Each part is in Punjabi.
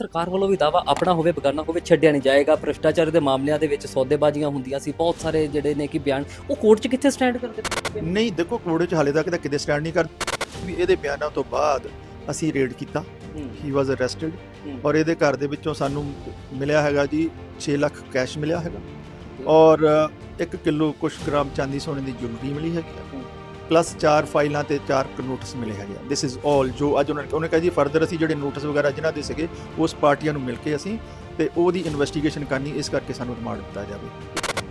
ਸਰਕਾਰ ਵੱਲੋਂ ਵੀ ਦਾਵਾ ਆਪਣਾ ਹੋਵੇ ਬਗਾਨਾ ਹੋਵੇ ਛੱਡਿਆ ਨਹੀਂ ਜਾਏਗਾ। ਭ੍ਰਿਸ਼ਟਾਚਾਰ ਦੇ ਮਾਮਲਿਆਂ ਦੇ ਵਿੱਚ ਸੌਦੇਬਾਜ਼ੀਆਂ ਹੁੰਦੀਆਂ ਸੀ। ਬਹੁਤ ਸਾਰੇ ਜਿਹੜੇ ਨੇ ਕਿ ਬਿਆਨ ਉਹ ਕੋਰਟ 'ਚ ਕਿੱਥੇ ਸਟੈਂਡ ਕਰਦੇ? ਨਹੀਂ ਦੇਖੋ ਕੋੜੇ ਚ ਹਾਲੇ ਤੱਕ ਤਾਂ ਕਿਤੇ ਸਟੈਂਡ ਨਹੀਂ ਕਰ ਵੀ ਇਹਦੇ ਬਿਆਨਾਂ ਤੋਂ ਬਾਅਦ ਅਸੀਂ ਰੇਡ ਕੀਤਾ। ਹੂੰ, ਵਾਸ ਅਰੈਸਟਡ। ਔਰ ਇਹਦੇ ਘਰ ਦੇ ਵਿੱਚੋਂ ਸਾਨੂੰ ਮਿਲਿਆ ਹੈਗਾ ਜੀ 6 ਲੱਖ ਕੈਸ਼ ਮਿਲਿਆ ਹੈਗਾ। ਔਰ 1 ਕਿਲੋ ਕੁਛ ਗ੍ਰਾਮ ਚਾਂਦੀ ਸੋਨੇ ਦੀ ਜੁਐਲਰੀ ਮਿਲੀ ਹੈਗੀ। ਪਲੱਸ 4 ਫਾਈਲਾਂ ਤੇ 4 ਨੋਟਿਸ ਮਿਲੇ ਹੈਗੇ ਦਿਸ ਇਜ਼ ਆਲ ਜੋ ਅੱਜ ਉਹਨਾਂ ਨੇ ਉਹਨੇ ਕਿਹਾ ਜੀ ਫਰਦਰ ਅਸੀਂ ਜਿਹੜੇ ਨੋਟਿਸ ਵਗੈਰਾ ਜਿਨ੍ਹਾਂ ਦੇ ਸੀਗੇ, ਉਸ ਪਾਰਟੀਆਂ ਨੂੰ ਮਿਲ ਕੇ ਅਸੀਂ ਤੇ ਉਹਦੀ ਇਨਵੈਸਟੀਗੇਸ਼ਨ ਕਰਨੀ, ਇਸ ਕਰਕੇ ਸਾਨੂੰ ਰਿਮਾਂਡ ਦਿੱਤਾ ਜਾਵੇ।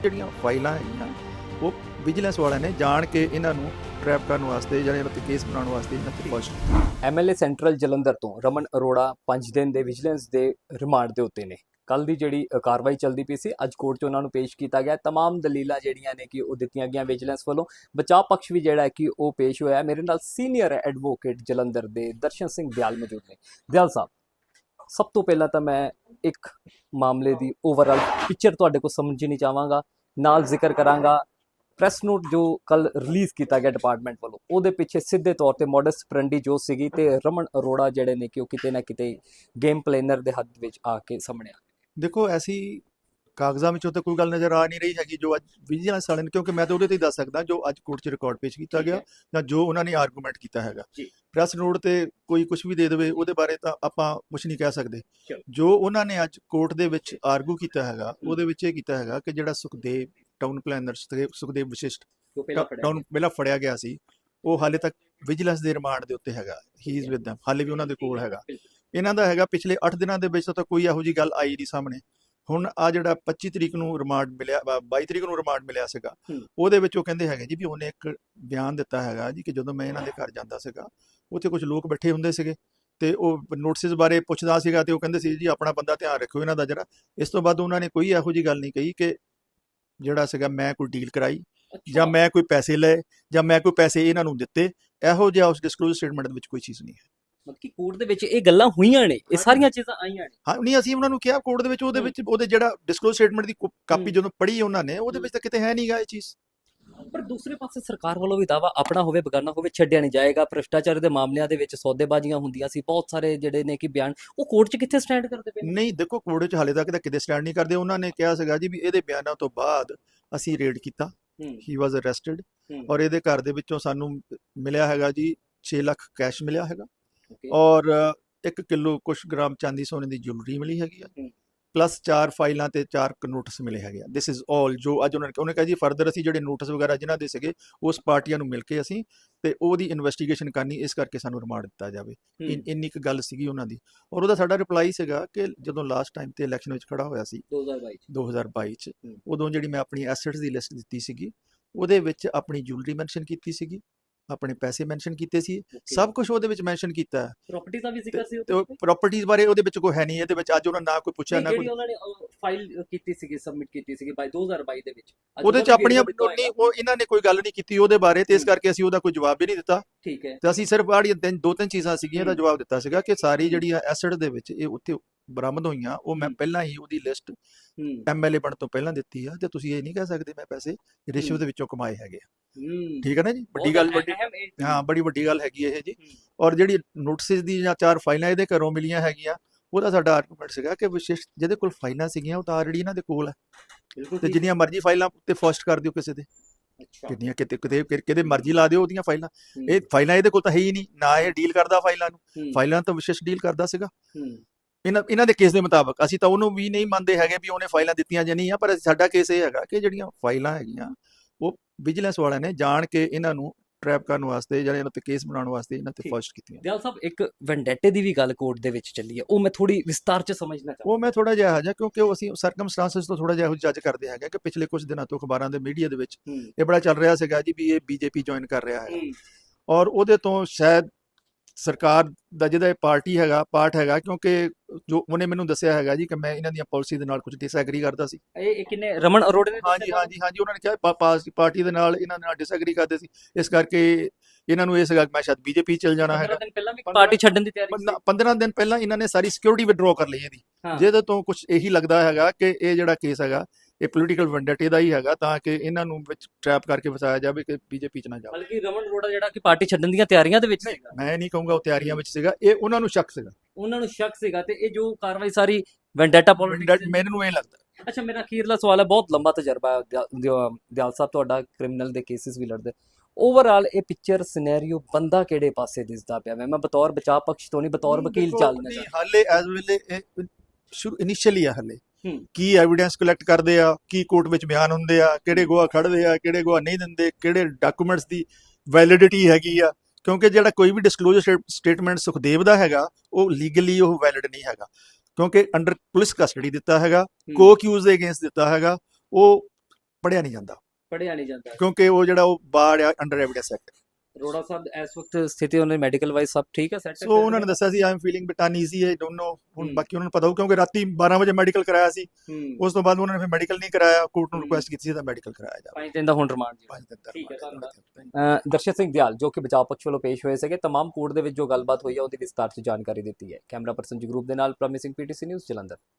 ਜਿਹੜੀਆਂ ਫਾਈਲਾਂ ਹੈਗੀਆਂ, ਉਹ ਵਿਜੀਲੈਂਸ ਵਾਲਿਆਂ ਨੇ ਜਾਣ ਕੇ ਇਹਨਾਂ ਨੂੰ ਟ੍ਰੈਪ ਕਰਨ ਵਾਸਤੇ ਜਾਂ ਇਹਨਾਂ ਤੇ ਕੇਸ ਬਣਾਉਣ ਵਾਸਤੇ ਇਹਨਾਂ ਤੇ ਫਸਟ ਐਮਐਲਏ ਸੈਂਟਰਲ ਜਲੰਧਰ ਤੋਂ ਰਮਨ ਅਰੋੜਾ 5 ਦਿਨ ਦੇ ਵਿਜੀਲੈਂਸ ਦੇ ਰਿਮਾਂਡ ਦੇ ਉੱਤੇ ਨੇ। ਕੱਲ ਦੀ ਜਿਹੜੀ ਅ, ਕਾਰਵਾਈ ਚੱਲਦੀ ਪਈ ਸੀ ਅੱਜ ਕੋਰਟ 'ਚ ਉਹਨਾਂ ਨੂੰ ਪੇਸ਼ ਕੀਤਾ ਗਿਆ तमाम ਦਲੀਲਾਂ ਜਿਹੜੀਆਂ ਨੇ ਕਿ ਉਹ ਦਿੱਤੀਆਂ ਗਈਆਂ ਵਿਜੀਲੈਂਸ ਵੱਲੋਂ ਬਚਾਅ ਪੱਖ ਵੀ ਜਿਹੜਾ ਹੈ ਕਿ ਉਹ ਪੇਸ਼ ਹੋਇਆ ਹੈ। ਮੇਰੇ ਨਾਲ ਸੀਨੀਅਰ ਐਡਵੋਕੇਟ ਜਲੰਧਰ ਦੇ ਦਰਸ਼ਨ ਸਿੰਘ ਦਿਆਲ ਮੌਜੂਦ ਨੇ ਦਿਆਲ ਸਾਹਿਬ ਸਭ ਤੋਂ ਪਹਿਲਾਂ ਤਾਂ ਮੈਂ ਇੱਕ ਮਾਮਲੇ ਦੀ ਓਵਰਆਲ ਪਿਕਚਰ ਤੁਹਾਡੇ ਕੋਲ ਸਮਝਣੀ ਚਾਹਾਂਗਾ ਨਾਲ ਜ਼ਿਕਰ ਕਰਾਂਗਾ ਪ੍ਰੈਸ ਨੋਟ ਜੋ ਕੱਲ ਰਿਲੀਜ਼ ਕੀਤਾ ਗਿਆ ਡਿਪਾਰਟਮੈਂਟ ਵੱਲੋਂ ਉਹਦੇ ਪਿੱਛੇ ਸਿੱਧੇ ਤੌਰ ਤੇ ਮੋਡਸ ਪ੍ਰੰਡੀ ਜੋ ਸੀਗੀ ਤੇ ਰਮਨ ਅਰੋੜਾ ਜਿਹੜੇ ਨੇ ਕਿ ਉਹ ਕਿਤੇ ਨਾ ਕਿਤੇ ਗੇਮ ਪਲੇਨਰ ਦੇ ਹੱਥ ਵਿੱਚ ਆ ਕੇ ਸਾਹਮਣੇ ਆ ਦੇਖੋ ਐਸੀ ਕਾਗਜ਼ਾਂ ਵਿੱਚੋਂ ਤਾਂ ਕੋਈ ਗੱਲ ਨਜ਼ਰ ਆ ਨਹੀਂ ਰਹੀ ਹੈਗੀ ਜੋ ਅੱਜ ਵਿਜੀਲੈਂਸ ਵਾਲਿਆਂ ਨੇ ਕਿਉਂਕਿ ਮੈਂ ਤਾਂ ਉਹਦੇ ਤੇ ਹੀ ਦੱਸ ਸਕਦਾ ਜੋ ਅੱਜ ਕੋਰਟ 'ਚ ਰਿਕਾਰਡ ਪੇਸ਼ ਕੀਤਾ ਗਿਆ ਜਾਂ ਜੋ ਉਹਨਾਂ ਨੇ ਆਰਗੂਮੈਂਟ ਕੀਤਾ ਹੈਗਾ। ਪ੍ਰੈਸ ਨੋਟ ਤੇ ਕੋਈ ਕੁਝ ਵੀ ਦੇ ਦੇਵੇ ਉਹਦੇ ਬਾਰੇ ਤਾਂ ਆਪਾਂ ਕੁਝ ਨਹੀਂ ਕਹਿ ਸਕਦੇ। ਜੋ ਉਹਨਾਂ ਨੇ ਅੱਜ ਕੋਰਟ ਦੇ ਵਿੱਚ ਆਰਗੂ ਕੀਤਾ ਹੈਗਾ ਉਹਦੇ ਵਿੱਚ ਇਹ ਕੀਤਾ ਹੈਗਾ ਕਿ ਜਿਹੜਾ Sukhdev town planner Sukhdev Vashisht town ਪਹਿਲਾਂ ਫੜਿਆ ਗਿਆ। ਸੀ ਉਹ ਹਾਲੇ ਤੱਕ ਵਿਜੀਲੈਂਸ ਦੇ ਰਿਮਾਂਡ ਦੇ ਉੱਤੇ ਹੈਗਾ। ਹੀ। ਇਜ਼ ਵਿਦ them ਹਾਲੇ ਵੀ ਉਹਨਾਂ ਦੇ ਕੋਲ ਹੈਗਾ। ਇਹਨਾਂ ਦਾ ਹੈਗਾ ਪਿਛਲੇ 8 ਦਿਨਾਂ ਦੇ ਵਿੱਚ ਤਾਂ ਕੋਈ ਇਹੋ ਜੀ ਗੱਲ ਆਈ ਨਹੀਂ ਸਾਹਮਣੇ। ਹੁਣ ਆ ਜਿਹੜਾ 25 ਤਰੀਕ ਨੂੰ ਰਿਮਾਂਡ ਮਿਲਿਆ ਬ- 22 ਤਰੀਕ ਨੂੰ ਰਿਮਾਂਡ ਮਿਲਿਆ ਸੀਗਾ। ਉਹਦੇ ਵਿੱਚ ਉਹ ਕਹਿੰਦੇ ਹੈਗੇ ਜੀ ਵੀ ਉਹਨੇ ਇੱਕ ਬਿਆਨ ਦਿੱਤਾ ਹੈਗਾ ਜੀ ਕਿ ਜਦੋਂ ਮੈਂ ਇਹਨਾਂ ਦੇ ਘਰ ਜਾਂਦਾ ਸੀਗਾ ਉੱਥੇ ਕੁਝ ਲੋਕ ਬੈਠੇ ਹੁੰਦੇ ਸੀਗੇ ਤੇ ਉਹ ਨੋਟਿਸ ਬਾਰੇ ਪੁੱਛਦਾ ਸੀਗਾ ਤੇ ਉਹ ਕਹਿੰਦੇ ਸੀ ਜੀ ਆਪਣਾ ਬੰਦਾ ਧਿਆਨ ਰੱਖਿਓ ਇਹਨਾਂ ਦਾ ਜਰਾ। ਇਸ ਤੋਂ ਬਾਅਦ ਉਹਨਾਂ ਨੇ ਕੋਈ ਇਹੋ ਜੀ ਗੱਲ ਨਹੀਂ ਕਹੀ ਕਿ ਜਿਹੜਾ ਸੀਗਾ ਮੈਂ ਕੋਈ ਡੀਲ ਕਰਾਈ ਜਾਂ ਮੈਂ ਕੋਈ ਪੈਸੇ ਲਏ ਜਾਂ ਮੈਂ ਕੋਈ ਪੈਸੇ ਇਹਨਾਂ ਨੂੰ ਦਿੱਤੇ ਇਹੋ ਜਿਹਾ ਉਸ ਡਿਸਕਲੋਜ਼ ਸਟੇਟਮੈਂਟ ਦੇ ਵਿੱਚ ਕੋਈ ਚੀਜ਼ ਨਹੀਂ ਹੈ। ਮਤਲਬ ਕਿ ਕੋਰਟ ਦੇ ਵਿੱਚ ਇਹ ਗੱਲਾਂ ਹੋਈਆਂ ਨੇ ਇਹ ਸਾਰੀਆਂ ਚੀਜ਼ਾਂ ਆਈਆਂ ਨੇ। ਹਾਂ ਨਹੀਂ ਅਸੀਂ ਉਹਨਾਂ ਨੂੰ ਕਿਹਾ ਕੋਰਟ ਦੇ ਵਿੱਚ ਉਹਦੇ। ਵਿੱਚ ਉਹਦੇ ਜਿਹੜਾ ਡਿਸਕਲੋਜ਼ ਸਟੇਟਮੈਂਟ ਦੀ ਕਾਪੀ। ਜਦੋਂ ਪੜ੍ਹੀ ਉਹਨਾਂ ਨੇ ਉਹਦੇ ਵਿੱਚ ਤਾਂ ਕਿਤੇ ਹੈ ਨਹੀਂਗਾ ਇਹ ਚੀਜ਼। ਪਰ ਦੂਸਰੇ ਪਾਸੇ ਸਰਕਾਰ ਵੱਲੋਂ ਵੀ ਦਾਵਾ ਆਪਣਾ ਹੋਵੇ ਬਗਾਨਾ ਹੋਵੇ ਛੱਡਿਆ ਨਹੀਂ ਜਾਏਗਾ। ਭ੍ਰਿਸ਼ਟਾਚਾਰ ਦੇ ਮਾਮਲਿਆਂ ਦੇ ਵਿੱਚ ਸੌਦੇਬਾਜ਼ੀਆਂ ਹੁੰਦੀਆਂ ਸੀ ਬਹੁਤ ਸਾਰੇ ਜਿਹੜੇ ਨੇ ਕਿ ਬਿਆਨ ਉਹ ਕੋਰਟ 'ਚ ਕਿੱਥੇ ਸਟੈਂਡ ਕਰਦੇ ਪਏ ਨਹੀਂ ਦੇਖੋ ਕੋਰਟ ਵਿੱਚ ਹਾਲੇ ਤੱਕ ਤਾਂ ਕਿਤੇ ਸਟੈਂਡ ਨਹੀਂ ਕਰਦੇ। ਉਹਨਾਂ ਨੇ ਕਿਹਾ ਸੀਗਾ ਜੀ ਵੀ ਇਹਦੇ ਬਿਆਨਾਂ ਤੋਂ ਬਾਅਦ ਅਸੀਂ ਰੇਡ ਕੀਤਾ। ਹੂੰ, ਵਾਸ ਅਰੈਸਟਡ ਔਰ ਇਹਦੇ ਘਰ ਦੇ ਵਿੱਚੋਂ ਸਾਨੂੰ ਮਿਲਿਆ ਹੈਗਾ ਜੀ 6 ਲੱਖ ਕੈਸ਼ ਮਿਲਿਆ ਹੈਗਾ। ਔਰ 1 ਕਿਲੋ ਕੁਛ ਗ੍ਰਾਮ ਚਾਂਦੀ ਸੋਨੇ ਦੀ ਜੁਐਲਰੀ ਮਿਲੀ ਹੈਗੀ ਆ। ਪਲੱਸ 4 ਫਾਈਲਾਂ ਤੇ 4 ਨੋਟਿਸ ਮਿਲੇ ਹੈਗੇ ਆ। ਦਿਸ ਇਜ਼ ਆਲ ਜੋ ਅੱਜ ਉਹਨਾਂ ਨੇ ਉਹਨੇ ਕਿਹਾ ਜੀ ਫਰਦਰ ਅਸੀਂ ਜਿਹੜੇ ਨੋਟਿਸ ਵਗੈਰਾ ਜਿਨ੍ਹਾਂ ਦੇ ਸੀਗੇ ਉਸ ਪਾਰਟੀਆਂ ਨੂੰ ਮਿਲ ਕੇ ਅਸੀਂ ਤੇ ਉਹਦੀ ਇਨਵੈਸਟੀਗੇਸ਼ਨ ਕਰਨੀ ਇਸ ਕਰਕੇ ਸਾਨੂੰ ਰਿਮਾਂਡ ਦਿੱਤਾ ਜਾਵੇ। ਇਨ- ਇੰਨੀ ਕੁ ਗੱਲ ਸੀਗੀ ਉਹਨਾਂ ਦੀ। ਔਰ ਉਹਦਾ ਸਾਡਾ ਰਿਪਲਾਈ ਸੀਗਾ ਕਿ ਜਦੋਂ ਲਾਸਟ ਟਾਈਮ ਤੇ ਇਲੈਕਸ਼ਨ ਵਿੱਚ ਖੜਾ ਹੋਇਆ ਸੀ 2022 'ਚ। 2022 ਚ। ਉਦੋਂ ਜਿਹੜੀ ਮੈਂ ਆਪਣੀ ਐਸੈਟਸ ਦੀ ਲਿਸਟ ਦਿੱਤੀ ਸੀਗੀ ਉਹਦੇ ਵਿੱਚ ਆਪਣੀ ਜੁਐਲਰੀ ਮੈਂਸ਼ਨ ਕੀਤੀ ਸੀਗੀ। ਆਪਣੇ ਪੈਸੇ ਮੈਂਸ਼ਨ ਕੀਤੇ ਸੀ ਸਭ ਕੁਝ ਉਹਦੇ ਵਿੱਚ ਮੈਂਸ਼ਨ ਕੀਤਾ ਹੈ property ਦਾ ਵੀ ਜ਼ਿਕਰ ਸੀ ਤੇ ਪ੍ਰਾਪਰਟੀਆਂ ਬਾਰੇ ਉਹਦੇ ਵਿੱਚ ਕੋਈ ਹੈ ਨਹੀਂ ਇਹਦੇ ਵਿੱਚ ਅੱਜ ਉਹਨਾਂ ਨਾ ਕੋਈ ਪੁੱਛਿਆ ਨਾ ਕੋਈ ਉਹਨਾਂ ਨੇ ਫਾਈਲ ਕੀਤੀ ਸੀਗੀ ਸਬਮਿਟ ਕੀਤੀ ਸੀਗੀ ਬਾਈ 2022 ਦੇ ਵਿੱਚ ਉਹਦੇ ਚ ਆਪਣੀਆਂ ਨਹੀਂ। ਉਹ ਇਹਨਾਂ ਨੇ ਕੋਈ ਗੱਲ ਨਹੀਂ ਕੀਤੀ ਉਹਦੇ ਬਾਰੇ ਤੇ ਇਸ। ਕਰਕੇ ਅਸੀਂ ਉਹਦਾ ਕੋਈ ਜਵਾਬ ਵੀ ਨਹੀਂ ਦਿੱਤਾ ਠੀਕ ਹੈ ਤੇ ਅਸੀਂ ਸਿਰਫ ਆੜੀਆਂ ਦੋ ਤਿੰਨ ਚੀਜ਼ਾਂ ਸੀਗੀਆਂ ਦਾ। ਜਵਾਬ ਦਿੱਤਾ ਸੀਗਾ ਕਿ ਸਾਰੀ ਜਿਹੜੀ ਐਸੈਟ ਦੇ ਵਿੱਚ ਇਹ ਉੱਥੇ ਬਰਾਮਦ ਹੋਈਆਂ ਉਹ ਮੈਂ। ਪਹਿਲਾਂ ਹੀ ਉਹਦੀ ਲਿਸਟ ਐਮਐਲਏ ਬਣ ਤੋਂ ਪਹਿਲਾਂ ਦਿੱਤੀ ਆ ਤੇ ਤੁਸੀਂ ਇਹ ਨਹੀਂ ਕਹਿ ਸਕਦੇ ਮੈਂ ਪੈਸੇ ਰਿਸ਼ਵਤ ਵਿੱਚੋਂ ਕਮਾਏ ਹੈਗੇ ਆ। ਠੀਕ ਹੈ ਨਾ ਜੀ? ਵੱਡੀ ਗੱਲ ਵੱਡੀ ਹਾਂ ਬੜੀ ਵੱਡੀ ਗੱਲ ਹੈਗੀ ਇਹ ਜੀ। ਔਰ ਜਿਹੜੀ ਨੋਟਿਸ ਦੀ ਜਾਂ ਚਾਰ ਫਾਈਲਾਂ ਇਹਦੇ ਘਰੋਂ ਮਿਲੀਆਂ ਹੈਗੀਆਂ ਉਹਦਾ ਸਾਡਾ ਆਰਗੂਮੈਂਟ ਸੀਗਾ ਕਿ ਵਿਸ਼ੇਸ਼ ਜਿਹਦੇ ਕੋਲ ਫਾਈਲਾਂ ਸੀਗੀਆਂ ਉਹ ਤਾਂ ਆਲਰੇਡੀ ਇਹਨਾਂ ਦੇ ਕੋਲ ਹੈ ਤੇ। ਜਿੰਨੀਆਂ ਮਰਜ਼ੀ ਫਾਈਲਾਂ ਉੱਤੇ ਫਸਟ ਕਰ ਦਿਓ ਕਿਸੇ ਦੇ ਕਿੰਨੀਆਂ ਕਿਤੇ ਕਿਤੇ ਕਿਤੇ ਮਰਜ਼ੀ ਲਾ ਦਿਓ ਉਹਦੀਆਂ ਫਾਈਲਾਂ। ਇਹ ਫਾਈਲਾਂ ਇਹਦੇ ਕੋਲ ਤਾਂ ਹੈ ਹੀ ਨਹੀਂ ਨਾ ਇਹ ਡੀਲ ਕਰਦਾ ਫਾਈਲਾਂ ਨੂੰ। ਫਾਈਲਾਂ ਤਾਂ ਵਿਸ਼ੇਸ਼ ਡੀਲ ਕਰਦਾ ਸੀਗਾ। ਇਹਨਾਂ ਇਹਨਾਂ ਦੇ ਕੇਸ ਦੇ ਮੁਤਾਬਕ ਅਸੀਂ ਤਾਂ ਉਹਨੂੰ ਵੀ ਨਹੀਂ ਮੰਨਦੇ ਹੈਗੇ ਵੀ ਉਹਨੇ ਫਾਈਲਾਂ ਦਿੱਤੀਆਂ ਜਾਂ ਨਹੀਂ ਆ ਪਰ ਸਾਡਾ ਕੇਸ ਇਹ ਹੈਗਾ ਕਿ ਜਿਹੜੀਆਂ ਫਾਈਲਾਂ ਹੈਗੀਆਂ ਉਹ ਵਿਜੀਲੈਂਸ ਵਾਲਿਆਂ ਨੇ ਜਾਣ ਕੇ ਇਹਨਾਂ ਨੂੰ ਟ੍ਰੈਪ ਕਰਨ ਵਾਸਤੇ ਜਾਂ ਇਹਨਾਂ ਤੇ ਕੇਸ ਬਣਾਉਣ ਵਾਸਤੇ ਇਹਨਾਂ ਤੇ। ਫਸਟ ਕੀਤੀਆਂ। ਦਿਆਲ ਸਾਹਿਬ ਇੱਕ ਵੈਂਡੇਟੇ ਦੀ ਵੀ ਗੱਲ ਕੋਰਟ ਦੇ ਵਿੱਚ ਚੱਲੀ ਹੈ ਉਹ ਮੈਂ ਥੋੜੀ ਵਿਸਤਾਰ ਚ ਸਮਝਣਾ ਚਾਹੁੰਦਾ। ਉਹ ਮੈਂ ਥੋੜਾ ਜਿਹਾ ਇਹੋ ਜਿਹਾ ਕਿਉਂਕਿ ਉਹ ਅਸੀਂ ਸਰਕਮਸਟੈਂਸਸ ਤੋਂ ਥੋੜਾ ਜਿਹਾ ਜੱਜ ਕਰਦੇ ਹੈਗੇ ਕਿ ਪਿਛਲੇ ਕੁਝ ਦਿਨਾਂ ਤੋਂ ਅਖਬਾਰਾਂ ਦੇ ਮੀਡੀਆ ਦੇ ਵਿੱਚ ਇਹ ਬੜਾ ਚੱਲ ਰਿਹਾ ਸੀਗਾ ਜੀ ਵੀ ਇਹ ਬੀਜੇਪੀ ਜੁਆਇਨ ਕਰ ਰਿਹਾ ਹੂੰ, ਔਰ ਉਹਦੇ ਤੋਂ ਸ਼ਾਇਦ ਸਰਕਾਰ ਦਾ ਜਿਹਦਾ ਇਹ ਪਾਰਟੀ ਹੈਗਾ ਪਾਰਟ ਹੈਗਾ ਕਿਉਂਕਿ ਜੋ ਉਹਨੇ ਮੈਨੂੰ ਦੱਸਿਆ ਹੈਗਾ ਜੀ ਕਿ ਮੈਂ ਇਹਨਾਂ ਦੀਆਂ ਪਾਲਿਸੀ ਦੇ ਨਾਲ ਕੁਝ ਡਿਸਐਗਰੀ ਕਰਦਾ ਸੀ। ਇਹ ਕਿੰਨੇ ਰਮਨ ਅਰੋੜੇ ਨੇ ਹਾਂਜੀ ਹਾਂਜੀ ਹਾਂਜੀ ਉਹਨਾਂ ਨੇ ਕਿਹਾ ਪਾਰਟੀ ਦੇ ਨਾਲ ਇਹਨਾਂ ਨਾਲ ਡਿਸਐਗਰੀ ਕਰਦੇ ਸੀ। ਇਸ ਕਰਕੇ ਇਹਨਾਂ ਨੂੰ ਇਹ ਸੀਗਾ ਕਿ ਮੈਂ ਸ਼ਾਇਦ ਬੀਜੇਪੀ ਚਲ ਜਾਣਾ ਹੈਗਾ। ਦਿਨ ਪਹਿਲਾਂ ਵੀ ਪਾਰਟੀ ਛੱਡਣ ਦੀ ਤਿਆਰੀ ਸੀ। 15 ਦਿਨ ਪਹਿਲਾਂ ਇਹਨਾਂ ਨੇ ਸਾਰੀ ਸਿਕਿਉਰਿਟੀ ਵਿਡਰਾਅ ਕਰ ਲਈ ਇਹਦੀ। ਜਿਹਦੇ ਤੋਂ ਕੁਝ ਇਹੀ ਲੱਗਦਾ ਹੈਗਾ ਕਿ ਇਹ ਜਿਹੜਾ ਕੇਸ ਹੈਗਾ ਇਹ ਪੋਲੀਟੀਕਲ ਵੈਂਡੇਟੇ ਦਾ ਹੀ ਹੈਗਾ ਤਾਂ ਕਿ ਇਹਨਾਂ ਨੂੰ ਵਿੱਚ ਟ੍ਰੈਪ ਕਰਕੇ ਫਸਾਇਆ ਜਾਵੇ ਕਿ ਬੀਜੇਪੀ ਚ ਨਾ ਜਾਵੇ। ਬਲਕਿ ਰਮਨ ਅਰੋੜਾ ਜਿਹੜਾ ਕਿ ਪਾਰਟੀ ਛੱਡਣ ਦੀਆਂ ਤਿਆਰੀਆਂ ਦੇ ਵਿੱਚ ਸੀਗਾ। ਮੈਂ ਨਹੀਂ ਕਹੂੰਗਾ ਉਹ ਤਿਆਰੀਆਂ ਵਿੱਚ ਸੀਗਾ ਇਹ ਉਹਨਾਂ ਨੂੰ ਸ਼ੱਕ ਸੀਗਾ। ਉਹਨਾਂ ਨੂੰ ਸ਼ੱਕ ਸੀਗਾ ਤੇ ਇਹ ਜੋ ਕਾਰਵਾਈ ਸਾਰੀ ਵੈਂਡੇਟਾ ਪੋਲਿਟਿਕਸ ਮੈਨੂੰ ਇਹ ਲੱਗਦਾ। ਅੱਛਾ ਮੇਰਾ ਅਖੀਰਲਾ ਸਵਾਲ ਹੈ ਬਹੁਤ ਲੰਬਾ ਤਜਰਬਾ ਦਿਆਲ ਸਾਹਿਬ ਤੁਹਾਡਾ ਕ੍ਰਿਮੀਨਲ ਦੇ ਕੇਸਿਸ ਵੀ ਲੜਦੇ। ਓਵਰਆਲ ਇਹ ਪਿਕਚਰ ਸਿਨੈਰੀਓ ਬੰਦਾ ਕਿਹੜੇ ਪਾਸੇ ਦਿਸਦਾ ਪਿਆ? ਮੈਂ ਬਤੌਰ ਬਚਾਅ ਪਕਸ਼ ਤੋਂ ਨਹੀਂ ਬਤੌਰ ਵਕੀਲ ਚੱਲਣਾ ਹਾਲੇ ਐਸ ਵੇਲੇ ਇਹ ਸ਼ੁਰੂ ਇਨੀਸ਼ੀਅਲੀ ਆ ਹਾਲੇ। ਕੀ ਐਵੀਡੈਂਸ ਕਲੈਕਟ ਕਰਦੇ ਆ? ਕੀ ਕੋਰਟ ਵਿੱਚ ਬਿਆਨ ਹੁੰਦੇ ਆ? ਕਿਹੜੇ ਗਵਾਹ ਖੜਦੇ ਆ? ਕਿਹੜੇ ਗਵਾਹ ਨਹੀਂ ਦਿੰਦੇ? ਕਿਹੜੇ ਡਾਕੂਮੈਂਟਸ ਦੀ ਵੈਲਿਡਿਟੀ ਹੈਗੀ ਆ? ਕਿਉਂਕਿ ਜਿਹੜਾ ਕੋਈ ਵੀ ਡਿਸਕਲੋਜ਼ਰ ਸਟੇਟਮੈਂਟ ਸੁਖਦੇਵ ਦਾ ਹੈਗਾ ਉਹ ਲੀਗਲੀ ਉਹ ਵੈਲਿਡ ਨਹੀਂ ਹੈਗਾ। ਕਿਉਂਕਿ ਅੰਡਰ ਪੁਲਿਸ ਕਸਟਡੀ ਦਿੱਤਾ ਹੈਗਾ ਕੋ ਅਕਿਊਜ਼ ਦੇ ਅਗੇਂਸਟ ਦਿੱਤਾ ਹੈਗਾ ਉਹ ਪੜਿਆ ਨਹੀਂ ਜਾਂਦਾ। ਪੜਿਆ ਨਹੀਂ ਜਾਂਦਾ। ਕਿਉਂਕਿ ਉਹ ਜਿਹੜਾ ਉਹ ਬਾੜ ਆ under evidence act ਰੋੜਾ ਸਾਹਿਬ ਇਸ ਵਕਤ ਸਥਿਤੀ ਉਹਨਾਂ ਦੀ ਮੈਡੀਕਲ ਵਾਈਜ਼ ਸਭ ਠੀਕ ਹੈ ਸੈਟ ਸੋ ਉਹਨਾਂ ਨੇ ਦੱਸਿਆ ਸੀ I am feeling bit uneasy I don't know ਹੁਣ ਹੂੰ। ਬਾਕੀ ਉਹਨਾਂ ਨੂੰ ਪਤਾ ਹੋ ਕਿਉਂਕਿ ਰਾਤੀ 12 ਵਜੇ ਮੈਡੀਕਲ ਕਰਾਇਆ ਸੀ ਹੂੰ ਉਸ ਤੋਂ ਬਾਅਦ ਉਹਨਾਂ ਨੇ ਫਿਰ ਮੈਡੀਕਲ ਨਹੀਂ ਕਰਾਇਆ ਕੋਰਟ ਨੂੰ ਹੂੰ। ਰਿਕੁਐਸਟ ਕੀਤੀ ਸੀ ਤਾਂ ਮੈਡੀਕਲ ਕਰਾਇਆ ਜਾਵੇ ਪੰਜ ਦਿਨ ਦਾ ਹੁਣ ਰਿਮਾਂਡ ਜੀ ਪੰਜ ਦਿਨ ਦਾ ਠੀਕ ਹੈ, remand ਧੰਨਵਾਦ। ਅ, ਦਰਸ਼ਕ ਸਿੰਘ ਦਿਆਲ ਜੋ ਕਿ ਬਚਾਅ ਪਕਸ਼ ਵੱਲੋਂ ਪੇਸ਼ ਹੋਏ ਸੀਗੇ तमाम ਕੋਰਟ ਦੇ ਵਿੱਚ ਜੋ ਗੱਲਬਾਤ ਹੋਈ ਹੈ ਉਹਦੀ ਵਿਸਤਾਰ 'ਚ ਜਾਣਕਾਰੀ ਦਿੱਤੀ ਹੈ ਕੈਮਰਾ ਪਰਸਨ ਜਗਰੂਪ ਦੇ ਨਾਲ ਪ੍ਰਮਿਸਿੰਗ ਪੀਟੀਸੀ ਨਿਊਜ਼ ਜਲੰਧਰ